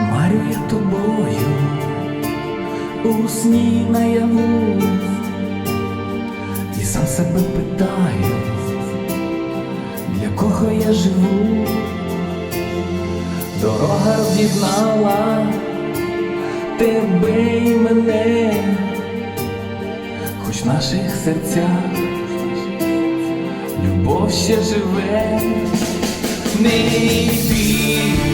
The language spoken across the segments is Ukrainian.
Марю я тобою у сні наяву. І сам себе питаю, для кого я живу, дорога роз'єднала тебе і мене, хоч в наших серцях любов ще живе, не йди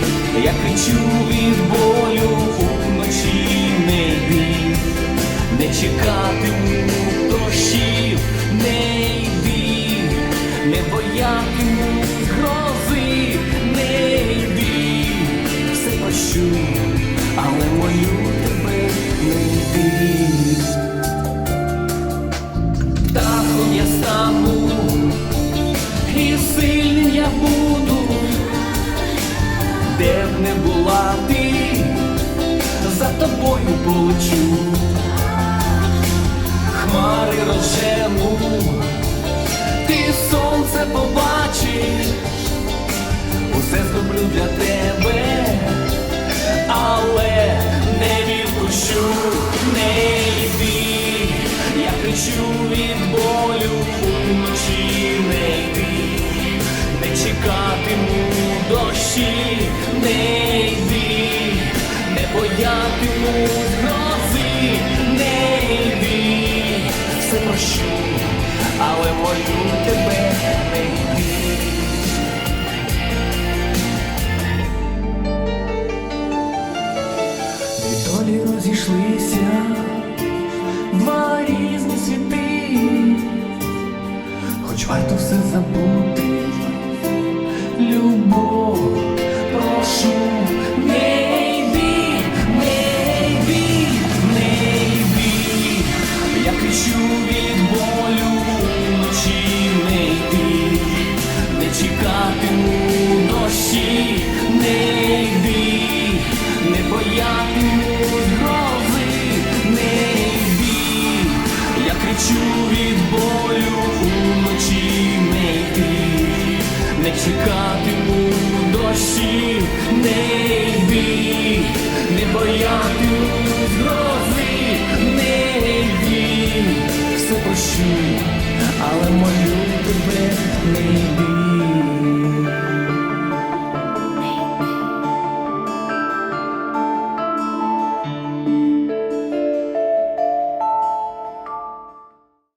я кричу від болю вночі, не йди, не чекатиму дощів, не йди, не боятиму грози, не була ти, за тобою полечу, хмари рожему, ти сонце побачиш, усе зроблю для тебе, але не відпущу, не йди, я кричу від болю уночі, не йди, не боятиму грози, не йди, все прощу, але молю тебе не йди. Долі розійшлися, два різні світи, хоч варто все забути, кричу від болю вночі, не йди, не чекатиму дощі, не йди, не боятиму грози, не йди, я кричу від болю вночі, не йди, не чекатиму дощі, все але молю тебе не йди.